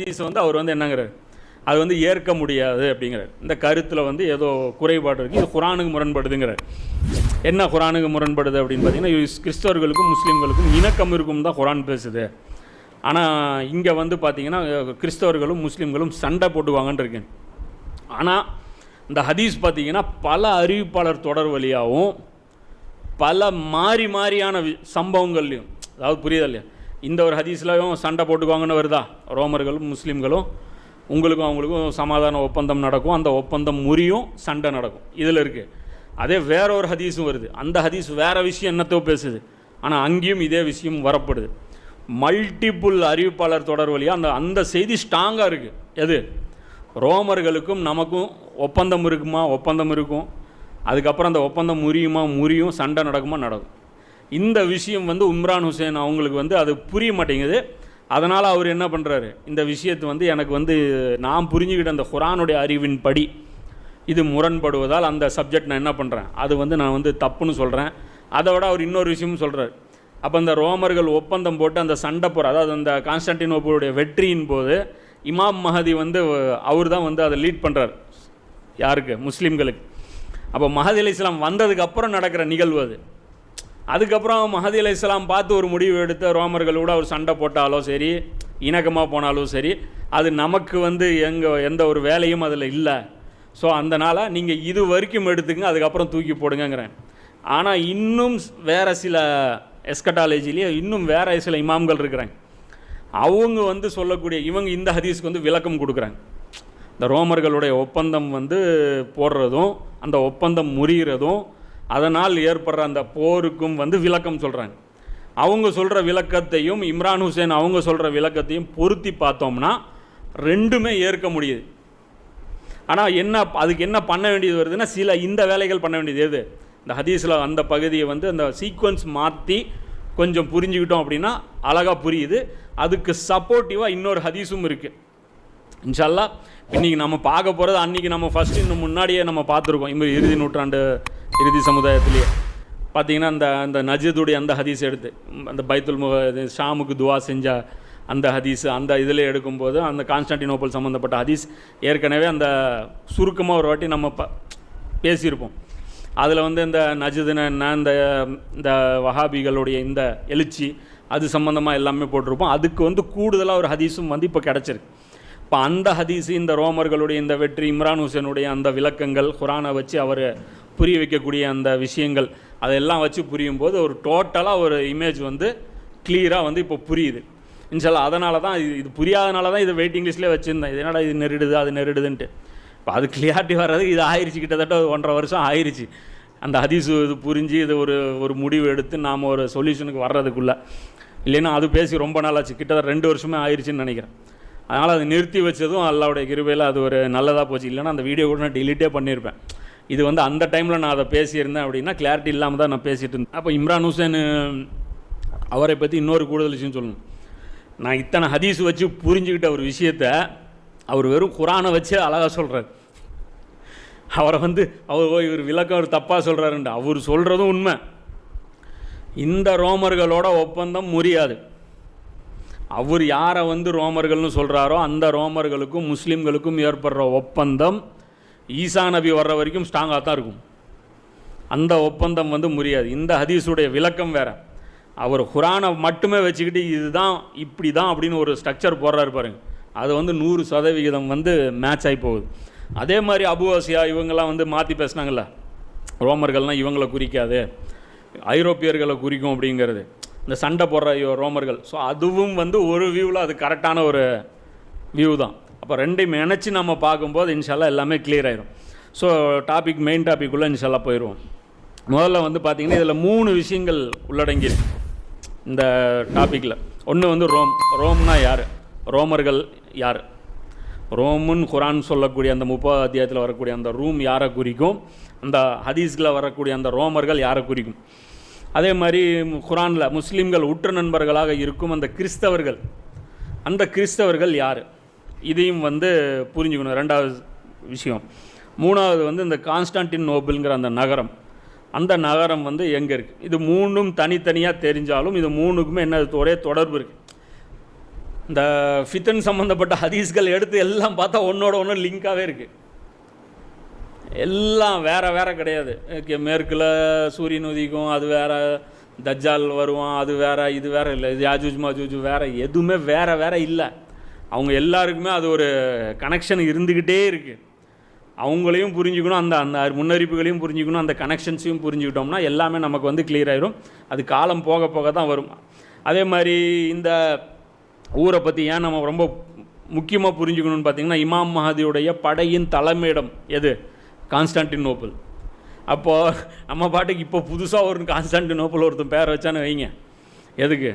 ஹதீஸ் வந்து அவர் வந்து என்னங்கிறார்? அது வந்து ஏற்க முடியாது அப்படிங்கிறார். இந்த கருத்தில் வந்து ஏதோ குறைபாடு இருக்குது இது குரானுக்கு முரண்படுதுங்கிறார். என்ன குரானுக்கு முரண்படுது அப்படின்னு பார்த்தீங்கன்னா கிறிஸ்தவர்களுக்கும் முஸ்லீம்களுக்கும் இணக்கம் இருக்கும் தான் குரான் பேசுது. ஆனால் இங்கே வந்து பார்த்தீங்கன்னா கிறிஸ்தவர்களும் முஸ்லீம்களும் சண்டை போட்டுவாங்கன்னு இருக்கேன். ஆனால் இந்த ஹதீஸ் பார்த்தீங்கன்னா பல அறிவிப்பாளர் தொடர் வழியாகவும் பல மாறி மாறியான வி- சம்பவங்கள்லையும் அதாவது புரியுதா இல்லையா? இந்த ஒரு ஹதீஸ்லையும் சண்டை போட்டுக்குவாங்கன்னு வருதா ரோமர்களும் முஸ்லீம்களும். உங்களுக்கும் அவங்களுக்கும் சமாதான ஒப்பந்தம் நடக்கும். அந்த ஒப்பந்தம் முறியும் சண்டை நடக்கும். இதில் இருக்குது அதே வேற ஒரு ஹதீஸும் வருது. அந்த ஹதீஸ் வேறு விஷயம் என்னத்தோ பேசுது. ஆனால் அங்கேயும் இதே விஷயம் வரப்படுது. மல்டிப்புள் அறிவிப்பாளர் தொடர் வழியாக அந்த அந்த செய்தி ஸ்ட்ராங்காக இருக்குது எது? ரோமர்களுக்கும் நமக்கும் ஒப்பந்தம் இருக்குமா? ஒப்பந்தம் இருக்கும். அதுக்கப்புறம் அந்த ஒப்பந்தம் முறியுமா? முறியும். சண்டை நடக்குமா? நடக்கும். இந்த விஷயம் வந்து உம்ரான் ஹுசேன் அவங்களுக்கு வந்து அது புரிய மாட்டேங்குது. அதனால் அவர் என்ன பண்ணுறாரு இந்த விஷயத்தை வந்து எனக்கு வந்து நான் புரிஞ்சுக்கிட்ட அந்த குரானுடைய அறிவின் படி இது முரண்படுவதால் அந்த சப்ஜெக்ட் நான் என்ன பண்ணுறேன் அது வந்து நான் வந்து தப்புன்னு சொல்கிறேன் அதை விட அவர் இன்னொரு விஷயமும் சொல்கிறார் அப்போ அந்த ரோமர்கள் ஒப்பந்தம் போட்டு அந்த சண்டை போகிற அதாவது அந்த கான்ஸ்டன்டினோபிளுடைய வெற்றியின் போது இமாம் மஹதி வந்து அவர் தான் வந்து அதை லீட் பண்ணுறார் யாருக்கு? முஸ்லீம்களுக்கு. அப்போ மஹதி அலி இஸ்லாம் வந்ததுக்கு அப்புறம் நடக்கிற நிகழ்வு அது. அதுக்கப்புறம் மஹதி அலி இஸ்லாம் பார்த்து ஒரு முடிவு எடுத்து ரோமர்களோட அவர் சண்டை போட்டாலும் சரி இணக்கமாக போனாலும் சரி அது நமக்கு வந்து எங்கள் எந்த ஒரு வேலையும் அதில் இல்லை. ஸோ அதனால் நீங்கள் இது வரைக்கும் எடுத்துங்க அதுக்கப்புறம் தூக்கி போடுங்கங்கிறேன். ஆனால் இன்னும் வேறு சில எஸ்கட்டாலஜிலேயே இன்னும் வேறு சில இமாம்கள் இருக்கிறாங்க. அவங்க வந்து சொல்லக்கூடிய இவங்க இந்த ஹதீஸ்க்கு வந்து விளக்கம் கொடுக்குறாங்க. இந்த ரோமர்களுடைய ஒப்பந்தம் வந்து போடுறதும் அந்த ஒப்பந்தம் முறிகிறதும் அதனால் ஏற்படுற அந்த போருக்கும் வந்து விளக்கம் சொல்கிறாங்க அவங்க சொல்கிற விளக்கத்தையும் இம்ரான் ஹுசேன் அவங்க சொல்கிற விளக்கத்தையும் பொருத்தி பார்த்தோம்னா ரெண்டுமே ஏற்க முடியுது. ஆனால் என்ன அதுக்கு என்ன பண்ண வேண்டியது வருதுன்னா சில இந்த வேலைகள் பண்ண வேண்டியது எது? இந்த ஹதீஸில் அந்த பகுதியை வந்து அந்த சீக்வன்ஸ் மாற்றி கொஞ்சம் புரிஞ்சுக்கிட்டோம் அப்படின்னா அழகாக புரியுது. அதுக்கு சப்போர்ட்டிவாக இன்னொரு ஹதீஸும் இருக்குது இன்ஷால்லா இன்றைக்கி நம்ம பார்க்க போகிறது அன்றைக்கி நம்ம ஃபஸ்ட்டு இன்னும் முன்னாடியே நம்ம பார்த்துருக்கோம். இந்த இறுதி நூற்றாண்டு இறுதி சமுதாயத்திலேயே. பார்த்தீங்கன்னா அந்த அந்த நஜீதுடைய அந்த ஹதீஸ் எடுத்து அந்த பைத்துல் முக இது ஷாமுக்கு துவா செஞ்ச அந்த ஹதீஸ் அந்த இதில் எடுக்கும்போது அந்த கான்ஸ்டான்டினோபல் சம்மந்தப்பட்ட ஹதீஸ் ஏற்கனவே அந்த சுருக்கமாக ஒரு வாட்டி நம்ம ப பேசியிருப்போம். அதில் வந்து இந்த நஜதுன என்ன இந்த இந்த வஹாபிகளுடைய இந்த எழுச்சி அது சம்மந்தமாக எல்லாமே போட்டிருப்போம். அதுக்கு வந்து கூடுதலாக ஒரு ஹதீஸும் வந்து இப்போ கிடச்சிருக்கு. இப்போ அந்த ஹதீஸ் இந்த ரோமர்களுடைய இந்த வெற்றி இம்ரான் ஹுசேனுடைய அந்த விளக்கங்கள் குரானை வச்சு அவர் புரிய வைக்கக்கூடிய அந்த விஷயங்கள் அதெல்லாம் வச்சு புரியும் போது ஒரு டோட்டலாக ஒரு இமேஜ் வந்து கிளியராக வந்து இப்போ புரியுது. இன்ஷால்லா அதனால தான் இது இது புரியாதனால தான் இது வெயிட்டிங் லிஸ்ட்லேயே வச்சுருந்தேன். இது என்னடா இது நெருடுது அது நெருடுதுன்ட்டு. இப்போ அது கிளியாரிட்டி வர்றதுக்கு இது ஆயிடுச்சு கிட்டத்தட்ட ஒன்றரை வருஷம் ஆயிடுச்சு அந்த ஹதீஸு இது புரிஞ்சு இது ஒரு ஒரு முடிவு எடுத்து நாம் ஒரு சொல்யூஷனுக்கு வர்றதுக்குள்ளே. இல்லைன்னா அது பேசி ரொம்ப நாளாச்சு கிட்டத்தட்ட ரெண்டு வருஷமே ஆயிடுச்சுன்னு நினைக்கிறேன். அதனால் அதை நிறுத்தி வச்சதும் அல்லாவுடைய கிருபையில் அது ஒரு நல்லதாக போச்சு. இல்லைன்னா அந்த வீடியோ கூட நான் டிலீட்டே பண்ணியிருப்பேன் இது வந்து அந்த டைமில் நான் அதை பேசியிருந்தேன் அப்படின்னா கிளாரிட்டி இல்லாமல் தான் நான் பேசிகிட்டு இருந்தேன். அப்போ இம்ரான் ஹுசேன் அவரை பற்றி இன்னொரு கூடுதல் விஷயம் சொல்லணும். நான் இத்தனை ஹதீஸ் வச்சு புரிஞ்சுக்கிட்ட ஒரு விஷயத்த அவர் வெறும் குரானை வச்சு அழகாக சொல்கிறார் அவரை வந்து அவர் ஓ இவர் விளக்கம் அவர் தப்பாக சொல்கிறாருண்டு அவர் சொல்கிறதும் உண்மை. இந்த ரோமர்களோட ஒப்பந்தம் முறியாது. அவர் யாரை வந்து ரோமர்கள்னு சொல்கிறாரோ அந்த ரோமர்களுக்கும் முஸ்லீம்களுக்கும் ஏற்படுற ஒப்பந்தம் ஈசா நபி வர்ற வரைக்கும் ஸ்ட்ராங்காக தான் இருக்கும். அந்த ஒப்பந்தம் வந்து முறியாது. இந்த ஹதீஸுடைய விளக்கம் வேறு. அவர் குரானை மட்டுமே வச்சுக்கிட்டு இதுதான் இப்படி தான் அப்படின்னு ஒரு ஸ்ட்ரக்சர் போடுறாரு பாருங்க. அது வந்து நூறு சதவிகிதம் வந்து மேட்ச் ஆகி போகுது. அதே மாதிரி அபுவாசியா இவங்கெல்லாம் வந்து மாற்றி பேசுனாங்கல்ல. ரோமர்கள்லாம் இவங்களை குறிக்காது. ஐரோப்பியர்களை குறிக்கும் அப்படிங்கிறது. இந்த சண்டை போடுற ரோமர்கள். ஸோ அதுவும் வந்து ஒரு வியூவில் அது கரெக்டான ஒரு வியூ தான். அப்போ ரெண்டையும் நினச்சி நம்ம பார்க்கும்போது இன்ஷால்லா எல்லாமே கிளியர் ஆயிரும். ஸோ டாபிக் மெயின் டாபிக் உள்ள இன்ஷால்லா போயிடுவோம் முதல்ல வந்து பார்த்திங்கன்னா இதில் மூணு விஷயங்கள் உள்ளடங்கியிருக்கு. இந்த டாப்பிக்கில் ஒன்று வந்து ரோம். ரோம்னா யார்? ரோமர்கள் யார்? ரோமுன் குரான் சொல்லக்கூடிய அந்த முப்பது அத்தியாயத்தில் வரக்கூடிய அந்த ரூம் யாரை குறிக்கும்? அந்த ஹதீஸில் வரக்கூடிய அந்த ரோமர்கள் யாரை குறிக்கும்? அதே மாதிரி குரானில் முஸ்லீம்கள் உற்ற நண்பர்களாக இருக்கும் அந்த கிறிஸ்தவர்கள். அந்த கிறிஸ்தவர்கள் யார்? இதையும் வந்து புரிஞ்சுக்கணும் ரெண்டாவது விஷயம். மூணாவது வந்து இந்த கான்ஸ்டான்டின் நோபிள்ங்கிற அந்த நகரம். அந்த நகரம் வந்து எங்கே இருக்குது இது மூணும் தனித்தனியாக தெரிஞ்சாலும் இது மூணுக்குமே என்ன ஒரே தொடர்பு இருக்குது இந்த ஃபித்தன் சம்மந்தப்பட்ட ஹதீஸ்கள் எடுத்து எல்லாம் பார்த்தா ஒன்றோட ஒன்று லிங்காகவே இருக்குது எல்லாம் வேறு வேறு கிடையாது. மேற்கில் சூரியன் உதிக்கும் அது வேற தஜ்ஜால் வருவான் அது வேறு இது வேறு இல்லை இது யாஜூஜ் மாஜூஜ் வேறு எதுவுமே வேறு வேறு இல்லை. அவங்க எல்லாருக்குமே அது ஒரு கனெக்ஷன் இருந்துக்கிட்டே இருக்குது அவங்களையும் புரிஞ்சுக்கணும் அந்த அந்த முன்னறிப்புகளையும் புரிஞ்சுக்கணும் அந்த கனெக்ஷன்ஸையும் புரிஞ்சுக்கிட்டோம்னா எல்லாமே நமக்கு வந்து கிளியர் ஆயிரும். அது காலம் போக போக தான் வரும். அதே மாதிரி இந்த ஊரை பற்றி ஏன் நம்ம ரொம்ப முக்கியமாக புரிஞ்சுக்கணும்னு பார்த்திங்கன்னா இமாம் மஹதியுடைய படையின் தலைமையிடம் எது? கான்ஸ்டான்டினோப்பிள். அப்போது நம்ம பாட்டுக்கு இப்போ புதுசாக ஒரு கான்ஸ்டான்டினோப்பிள் ஒருத்தன் பேரை வச்சான்னு வைங்க. எதுக்கு?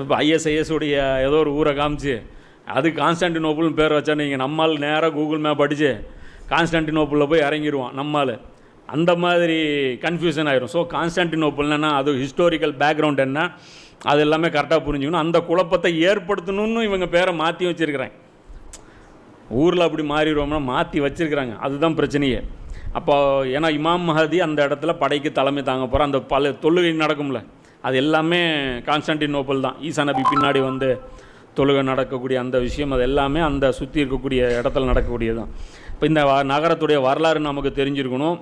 இப்போ ஐஎஸ்ஐஎஸ் உடைய ஏதோ ஒரு ஊரை காமிச்சு அது கான்ஸ்டான்டினோப்பிள்னு பேர் வச்சா நீங்கள் நம்மால் நேராக கூகுள் மேப் அடிச்சு கான்ஸ்டான்டினோப்பிளில் போய் இறங்கிடுவோம் நம்மால். அந்த மாதிரி கன்ஃபியூஷன் ஆயிரும். ஸோ கான்ஸ்டான்டினோப்பிள்னா அது ஹிஸ்டோரிக்கல் பேக்ரவுண்ட் என்ன? அது எல்லாமே கரெக்டாக புரிஞ்சுக்கணும். அந்த குழப்பத்தை ஏற்படுத்தணும்னு இவங்க பேரை மாற்றி வச்சுருக்கிறேன். ஊரில் அப்படி மாறிடுவோம்னா மாற்றி வச்சிருக்கிறாங்க. அதுதான் பிரச்சனையே. அப்போ ஏன்னா இமாம் மஹதி அந்த இடத்துல படைக்கு தலைமை தாங்க போகிற அந்த பல தொழுகை நடக்கும்ல. அது எல்லாமே கான்ஸ்டான்டினோப்பிள் தான். ஈசா நபி பின்னாடி வந்து தொழுகை நடக்கக்கூடிய அந்த விஷயம் அது எல்லாமே அந்த சுற்றி இருக்கக்கூடிய இடத்துல நடக்கக்கூடியது தான் இப்போ இந்த நகரத்துடைய வரலாறு நமக்கு தெரிஞ்சிருக்கணும்.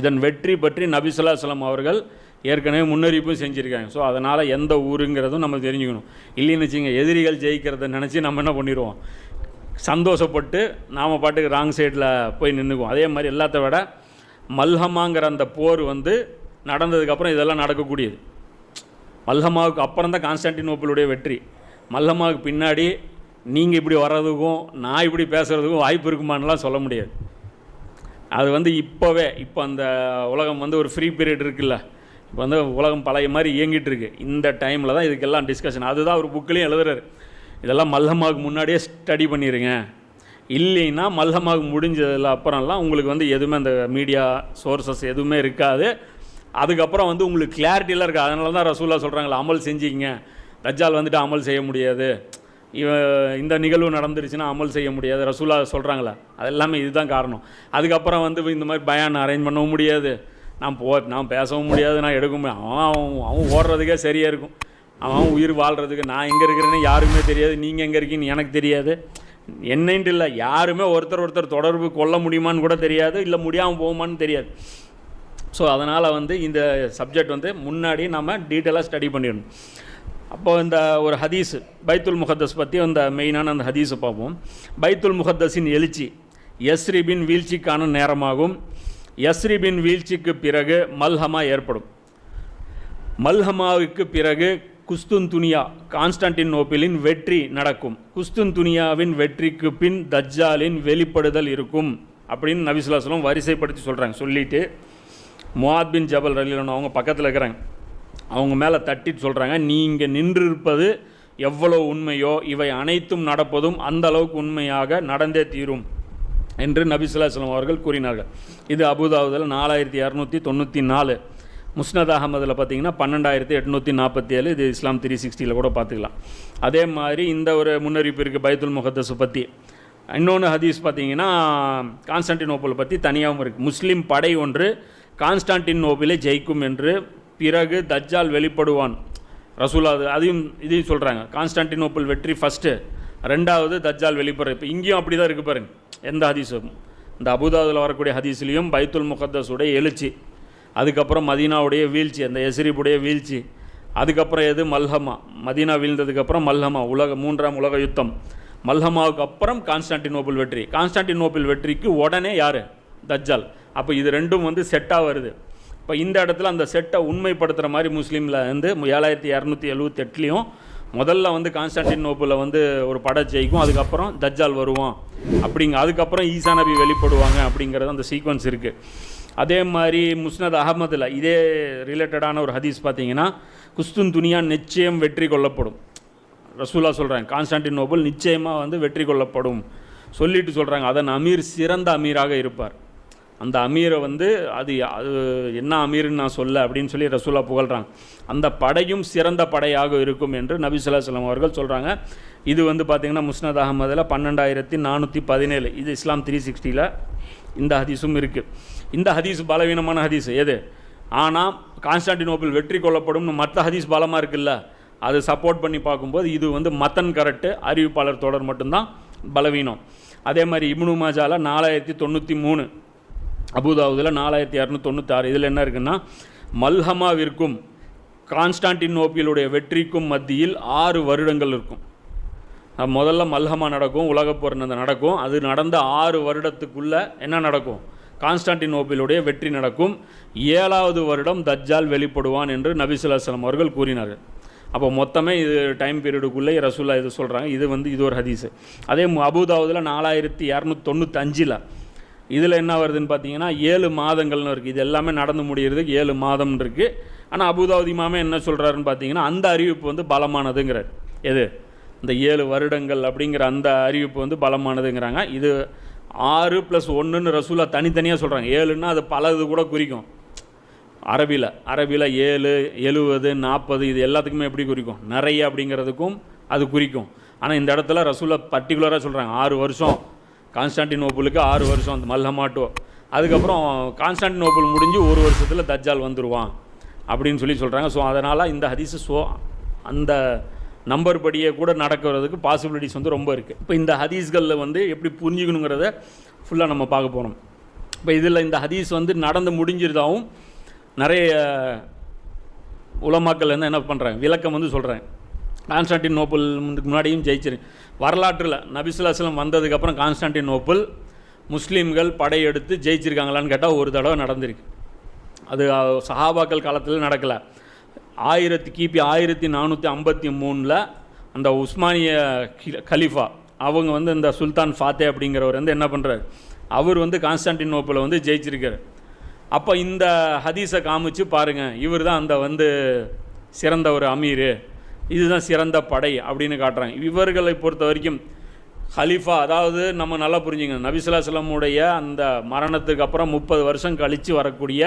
இதன் வெற்றி பற்றி நபி அவர்கள் ஏற்கனவே முன்னறிவிப்பும் செஞ்சுருக்காங்க. ஸோ அதனால் எந்த ஊருங்கிறதும் நம்ம தெரிஞ்சுக்கணும். இல்லைன்னு வச்சுங்க எதிரிகள் ஜெயிக்கிறத நினச்சி நம்ம என்ன பண்ணிடுவோம் சந்தோஷப்பட்டு நாம் பாட்டுக்கு ராங் சைடில் போய் நின்றுக்குவோம் அதே மாதிரி எல்லாத்த விட மல்ஹமாங்கிற அந்த போர் வந்து நடந்ததுக்கப்புறம் இதெல்லாம் நடக்கக்கூடியது. மல்ஹமாவுக்கு அப்புறம் தான் கான்ஸ்டான்டினோப்பிளுடைய வெற்றி. மல்லம்மாவுக்கு பின்னாடி நீங்கள் இப்படி வர்றதுக்கும் நான் இப்படி பேசுகிறதுக்கும் வாய்ப்பு இருக்குமான்னுலாம் சொல்ல முடியாது. அது வந்து இப்போவே இப்போ அந்த உலகம் வந்து ஒரு ஃப்ரீ பீரியட் இருக்குல்ல. இப்போ வந்து உலகம் பழைய மாதிரி இயங்கிட்டு இருக்கு. இந்த டைமில் தான் இதுக்கெல்லாம் டிஸ்கஷன் அதுதான் ஒரு புக்லேயும் எழுதுறாரு. இதெல்லாம் மல்லம்மாவுக்கு முன்னாடியே ஸ்டடி பண்ணிடுங்க இல்லைன்னா மல்ஹமாவுக்கு முடிஞ்சதில் அப்புறம்லாம் உங்களுக்கு வந்து எதுவுமே அந்த மீடியா சோர்சஸ் எதுவுமே இருக்காது. அதுக்கப்புறம் வந்து உங்களுக்கு கிளாரிட்டியெல்லாம் இருக்குது அதனால தான் ரசூல்லா சொல்கிறாங்களா அமல் செஞ்சிக்கங்க. தஜ்ஜால் வந்துட்டு அமல் செய்ய முடியாது. இவ இந்த நிகழ்வு நடந்துருச்சுன்னா அமல் செய்ய முடியாது. ரசூலா சொல்கிறாங்களா அது எல்லாமே இதுதான் காரணம். அதுக்கப்புறம் வந்து இந்த மாதிரி பயான் அரேஞ்ச் பண்ணவும் முடியாது. நான் போ நான் பேசவும் முடியாது நான் எடுக்க முடியாது. அவன் அவன் அவன் ஓடுறதுக்கே சரியாக இருக்கும். அவன் உயிர் வாழ்கிறதுக்கு நான் எங்கே இருக்கிறேன்னு யாருக்குமே தெரியாது. நீங்கள் எங்கே இருக்கீங்கன்னு எனக்கு தெரியாது. என்னன்ட்டு இல்லை யாருமே ஒருத்தர் ஒருத்தர் தொடர்பு கொள்ள முடியுமான்னு கூட தெரியாது இல்லை முடியாமல் போகுமான்னு தெரியாது. ஸோ அதனால் வந்து இந்த சப்ஜெக்ட் வந்து முன்னாடி நம்ம டீட்டெயிலாக ஸ்டடி பண்ணிடணும். அப்போ இந்த ஒரு ஹதீஸு பைத்துல் முகத்தஸ் பற்றி அந்த மெயினான அந்த ஹதீஸை பார்ப்போம். பைத்துல் முகத்தஸின் எழுச்சி யஸ்ரிபின் வீழ்ச்சிக்கான நேரமாகும். யஸ்ரிபின் வீழ்ச்சிக்கு பிறகு மல்ஹமா ஏற்படும். மல்ஹமாவுக்கு பிறகு குஸ்துன்துனியா கான்ஸ்டான்டினோப்பிளின் வெற்றி நடக்கும். குஸ்துன்துனியாவின் வெற்றிக்கு பின் தஜ்ஜாலின் வெளிப்படுதல் இருக்கும் அப்படின்னு நபிசுல்லாஸ்லம் வரிசைப்படுத்தி சொல்கிறாங்க சொல்லிட்டு. முவாத் பின் ஜபல் ரலிலன் அவங்க பக்கத்தில் இருக்கிறாங்க. அவங்க மேலே தட்டிட்டு சொல்கிறாங்க நீங்கள் நின்றிருப்பது எவ்வளோ உண்மையோ இவை அனைத்தும் நடப்பதும் அந்த அளவுக்கு உண்மையாக நடந்தே தீரும் என்று நபிசுல்லாஸ்லம் அவர்கள் கூறினார்கள். இது அபுதாபுதில் நாலாயிரத்தி இரநூத்தி தொண்ணூற்றி நாலு. முஸ்னத் அகமதில் பார்த்தீங்கன்னா பன்னெண்டாயிரத்தி எட்நூற்றி நாற்பத்தி ஏழு. இது இஸ்லாம் த்ரீ சிக்ஸ்டியில் கூட பார்த்துக்கலாம் அதே மாதிரி இந்த ஒரு முன்னறிவிப்பு இருக்குது பைத்துல் முகத்தஸை பற்றி இன்னொன்று ஹதீஸ் பார்த்தீங்கன்னா கான்ஸ்டான்டினோப்பிள் பற்றி தனியாகவும் இருக்குது முஸ்லீம் படை ஒன்று கான்ஸ்டான்டினோப்பிளை ஜெயிக்கும் என்று பிறகு தஜ்ஜால் வெளிப்படுவான். ரசூலா அது அதையும் இதையும் சொல்கிறாங்க கான்ஸ்டான்டினோப்பிள் வெற்றி ஃபஸ்ட்டு ரெண்டாவது தஜ்ஜால் வெளிப்படுற. இப்போ இங்கேயும் அப்படி தான் இருக்குது பாருங்க. எந்த ஹதீஸும். இந்த அபுதாபில் வரக்கூடிய ஹதீஸ்லேயும் பைத்துல் முகத்தஸுடைய எழுச்சி. அதுக்கப்புறம் மதீனாவுடைய வீழ்ச்சி அந்த எசிரிப்புடைய வீழ்ச்சி. அதுக்கப்புறம் எது? மல்ஹமா. மதீனா வீழ்ந்ததுக்கப்புறம் மல்ஹமா உலக மூன்றாம் உலக யுத்தம். மல்ஹமாவுக்கு அப்புறம் கான்ஸ்டான்டினோபிள் வெற்றி. கான்ஸ்டான்டினோபிள் வெற்றிக்கு உடனே யார்? தஜ்ஜால். அப்போ இது ரெண்டும் வந்து செட்டாக வருது. இப்போ இந்த இடத்துல அந்த செட்டை உண்மைப்படுத்துகிற மாதிரி முஸ்லீமில் வந்து ஏழாயிரத்தி இரநூத்தி எழுவத்தெட்டுலேயும் முதல்ல வந்து கான்ஸ்டான்டினோப்பிளில் வந்து ஒரு படை ஜெயிக்கும் அதுக்கப்புறம் தஜ்ஜால் வருவோம் அப்படிங்க அதுக்கப்புறம் ஈசா நபி வெளிப்படுவாங்க அப்படிங்கிறது அந்த சீக்வன்ஸ் இருக்குது அதே மாதிரி முஸ்னத் அகமதில் இதே ரிலேட்டடான ஒரு ஹதீஸ் பார்த்தீங்கன்னா குஸ்துன் துனியா நிச்சயம் வெற்றி கொள்ளப்படும். ரசூலா சொல்கிறாங்க கான்ஸ்டான்டினோபிள் நிச்சயமாக வந்து வெற்றி கொள்ளப்படும். சொல்லிட்டு சொல்கிறாங்க அதன் அமீர் சிறந்த அமீராக இருப்பார். அந்த அமீரை வந்து அது அது என்ன அமீர்னு நான் சொல்ல அப்படின்னு சொல்லி ரசூலா புகழ்கிறாங்க அந்த படையும் சிறந்த படையாக இருக்கும் என்று நபி ஸல்லல்லாஹு அவர்கள் சொல்கிறாங்க இது வந்து பார்த்திங்கன்னா முஸ்னத் அகமதில் பன்னெண்டாயிரத்தி நானூற்றி பதினேழு. இது இஸ்லாம் த்ரீ சிக்ஸ்டியில் இந்த ஹதீஸும் இருக்குது இந்த ஹதீஸ் பலவீனமான ஹதீஸ். எது? ஆனால் கான்ஸ்டான்டினோபிள் வெற்றி கொள்ளப்படும்னு மற்ற ஹதீஸ் பலமாக இருக்குல்ல? அது சப்போர்ட் பண்ணி பார்க்கும்போது இது வந்து மத்தன் கரெக்டு அறிவிப்பாளர் தொடர் மட்டும்தான் பலவீனம். அதே மாதிரி இப்னு மாஜால நாலாயிரத்தி தொண்ணூற்றி மூணு. அபுதாவுதில் நாலாயிரத்தி இரநூத்தி தொண்ணூத்தாறு இதில் என்ன இருக்குன்னா மல்ஹமாவிற்கும் கான்ஸ்டான்டினோப்பியலுடைய வெற்றிக்கும் மத்தியில் ஆறு வருடங்கள் இருக்கும். முதல்ல மல்ஹமா நடக்கும் உலகப் போர் நடக்கும். அது நடந்த ஆறு வருடத்துக்குள்ளே என்ன நடக்கும்? கான்ஸ்டான்டினோபிலுடைய வெற்றி நடக்கும். ஏழாவது வருடம் தஜ்ஜால் வெளிப்படுவான் என்று நபிசுல்லாஸ்லாம் அவர்கள் கூறினார்கள் அப்போ மொத்தமே இது டைம் பீரியடுக்குள்ளே ரசூல்லா இது சொல்கிறாங்க இது வந்து இது ஒரு ஹதீஸு. அதே அபுதாவுதில் நாலாயிரத்தி இரநூத்தி தொண்ணூத்தஞ்சில் இதில் என்ன வருதுன்னு பார்த்தீங்கன்னா ஏழு மாதங்கள்னு இருக்குது இது எல்லாமே நடந்து முடிகிறதுக்கு ஏழு மாதம் இருக்குது ஆனால் அபுதாவுதி மாமே என்ன சொல்கிறாருன்னு பார்த்தீங்கன்னா அந்த அறிவிப்பு வந்து பலமானதுங்கிறார். எது? இந்த ஏழு வருடங்கள் அப்படிங்கிற அந்த அறிவிப்பு வந்து பலமானதுங்கிறாங்க. இது ஆறு ப்ளஸ் ஒன்றுன்னு ரசூலா தனித்தனியாக சொல்கிறாங்க ஏழுன்னா அது பலது கூட குறிக்கும். அரபியில் அரபியில் ஏழு எழுவது நாற்பது இது எல்லாத்துக்குமே எப்படி குறிக்கும்? நிறைய அப்படிங்கிறதுக்கும் அது குறிக்கும். ஆனால் இந்த இடத்துல ரசூலா பர்டிகுலராக சொல்கிறாங்க ஆறு வருஷம். கான்ஸ்டான்டினோப்புளுக்கு ஆறு வருஷம் அந்த மல்லமாட்டோ அதுக்கப்புறம் கான்ஸ்டான்டினோப்புள் முடிஞ்சு ஒரு வருஷத்தில் தஜ்ஜால் வந்துடுவான் அப்படின்னு சொல்லி சொல்கிறாங்க ஸோ அதனால் இந்த ஹதீஸு ஸோ அந்த நம்பர் படியே கூட நடக்கிறதுக்கு பாசிபிலிட்டிஸ் வந்து ரொம்ப இருக்குது இப்போ இந்த ஹதீஸ்களில் வந்து எப்படி புரிஞ்சுக்கணுங்கிறத ஃபுல்லாக நம்ம பார்க்க போகிறோம் இப்போ இதில் இந்த ஹதீஸ் வந்து நடந்து முடிஞ்சிருந்தாவும் நிறைய உலமாக்கள் வந்து என்ன பண்ணுறாங்க விளக்கம் வந்து சொல்கிறேன் கான்ஸ்டான்டின் நோபல் முன்னாடியும் ஜெயிச்சிரு வரலாற்றில் நபிசுல்லாஸ்லம் வந்ததுக்கப்புறம் கான்ஸ்டான்டின் நோபல் முஸ்லீம்கள் படையெடுத்து ஜெயிச்சிருக்காங்களான்னு கேட்டால் ஒரு தடவை நடந்திருக்கு. அது சஹாபாக்கள் காலத்தில் நடக்கலை. ஆயிரத்தி கிபி ஆயிரத்தி நானூற்றி ஐம்பத்தி மூணில் அந்த உஸ்மானிய கி- கலீஃபா அவங்க வந்து இந்த சுல்தான் ஃபாத்தே அப்படிங்கிறவர் வந்து என்ன பண்ணுறாரு அவர் வந்து கான்ஸ்டான்டினோப்பில் வந்து ஜெயிச்சிருக்கார். அப்போ இந்த ஹதீஸை காமிச்சு பாருங்கள் இவர் தான் அந்த வந்து சிறந்த ஒரு அமீர். இதுதான் சிறந்த படை அப்படின்னு காட்டுறாங்க. இவர்களை பொறுத்த வரைக்கும் ஹலீஃபா அதாவது நம்ம நல்லா புரிஞ்சுங்க நபிசுல்லாஸ்லமுடைய அந்த மரணத்துக்கு அப்புறம் முப்பது வருஷம் கழித்து வரக்கூடிய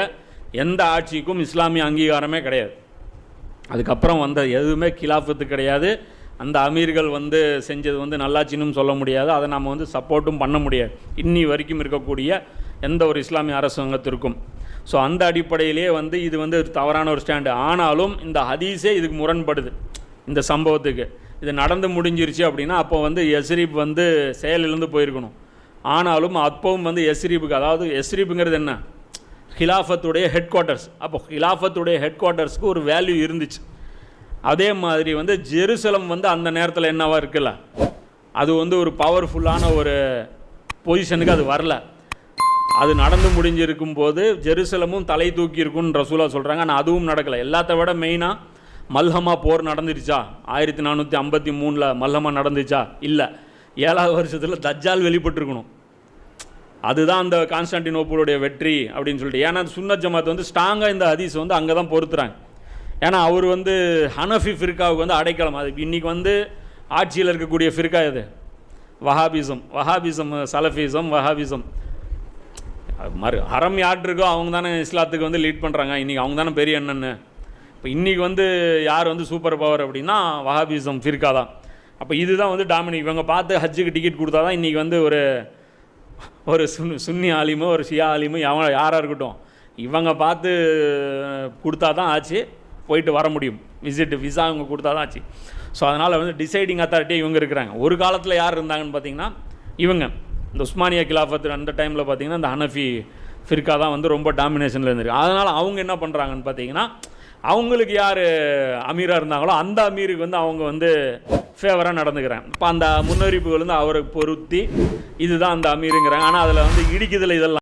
எந்த ஆட்சிக்கும் இஸ்லாமிய அங்கீகாரமே கிடையாது. அதுக்கப்புறம் வந்த எதுவுமே கிலாஃபத்து கிடையாது. அந்த அமீர்கள் வந்து செஞ்சது வந்து நல்லாச்சின்னு சொல்ல முடியாது. அதை நம்ம வந்து சப்போர்ட்டும் பண்ண முடியாது. இன்னி வரைக்கும் இருக்கக்கூடிய எந்த ஒரு இஸ்லாமிய அரசாங்கத்திற்கும். ஸோ அந்த அடிப்படையிலேயே வந்து இது வந்து ஒரு தவறான ஒரு ஸ்டாண்டு. ஆனாலும் இந்த ஹதீஸே இதுக்கு முரண்படுது. இந்த சம்பவத்துக்கு. இது நடந்து முடிஞ்சிருச்சு அப்படின்னா அப்போ வந்து எஸ்ரீப் வந்து செயலிழந்து போயிருக்கணும். ஆனாலும் அப்பவும் வந்து எஸ்ரீபுக்கு அதாவது எஸ்ரீப்புங்கிறது என்ன? ஹிலாஃபத்துடைய ஹெட் குவார்ட்டர்ஸ் அப்போ ஹிலாஃபத்துடைய ஹெட் குவார்ட்டர்ஸ்க்கு ஒரு வேல்யூ இருந்துச்சு. அதே மாதிரி வந்து ஜெருசலம் வந்து அந்த நேரத்தில் என்னவா இருக்குல்ல? அது வந்து ஒரு பவர்ஃபுல்லான ஒரு பொசிஷனுக்கு அது வரல. அது நடந்து முடிஞ்சிருக்கும் போது ஜெருசலமும் தலை தூக்கி இருக்குன்னு ரசூலா சொல்கிறாங்க ஆனால் அதுவும் நடக்கலை. எல்லாத்த விட மெயினாக மல்ஹமா போர் நடந்துருச்சா ஆயிரத்தி நானூற்றி ஐம்பத்தி மூணில் மல்ஹமா நடந்துச்சா? இல்லை. ஏழாவது வருஷத்தில் தஜ்ஜால் வெளிப்பட்டிருக்கணும். அதுதான் அந்த கான்ஸ்டான்டினோப்புளுடைய வெற்றி அப்படின்னு சொல்லிட்டு. ஏன்னா சுன்னத் ஜமாத் வந்து ஸ்ட்ராங்காக இந்த ஹதீஸ் வந்து அங்கே தான் பொறுத்துறாங்க ஏன்னா அவர் வந்து ஹனஃபி ஃபிர்காவுக்கு வந்து அடைக்கலம். அது இன்றைக்கி வந்து ஆட்சியில் இருக்கக்கூடிய ஃபிர்கா இது. வஹாபிசம். Wahhabism Salafism Wahhabism. மறு ஹரம் யார்ட்ருக்கோ அவங்க தானே இஸ்லாத்துக்கு வந்து லீட் பண்ணுறாங்க இன்றைக்கி அவங்க தானே பெரிய என்னன்னு இப்போ இன்றைக்கி வந்து யார் வந்து சூப்பர் பவர் அப்படின்னா வஹாபிசம் ஃபிர்கா தான். அப்போ இதுதான் வந்து டாமினிக். இவங்க பார்த்து ஹஜ்ஜுக்கு டிக்கெட் கொடுத்தா தான் இன்றைக்கி வந்து ஒரு ஒரு சுன் சுன்னி ஆலிமோ ஒரு ஷியா ஆலிமோ எவன் யாராக இருக்கட்டும் இவங்க பார்த்து கொடுத்தா தான் ஆச்சு. போயிட்டு வர முடியும். விசிட் விசா இவங்க கொடுத்தா தான் ஆச்சு. ஸோ அதனால் வந்து டிசைடிங் அத்தாரிட்டி இவங்க இருக்கிறாங்க. ஒரு காலத்தில் யார் இருந்தாங்கன்னு பார்த்தீங்கன்னா இவங்க. இந்த உஸ்மானியா கிலாஃபத் அந்த டைமில் பார்த்தீங்கன்னா இந்த ஹனஃபி ஃபிர்கா தான் வந்து ரொம்ப டாமினேஷனில் இருந்திருக்கு. அதனால் அவங்க என்ன பண்ணுறாங்கன்னு பார்த்தீங்கன்னா அவங்களுக்கு யார் அமீராக இருந்தாங்களோ அந்த அமீருக்கு வந்து அவங்க வந்து ஃபேவராக நடந்துக்கிறேன் இப்போ அந்த முன்னறிவிப்புகள் வந்து அவரை பொருத்தி இதுதான் அந்த அமீருங்கிறாங்க. ஆனால் அதில் வந்து இடிக்குதில் இதெல்லாம்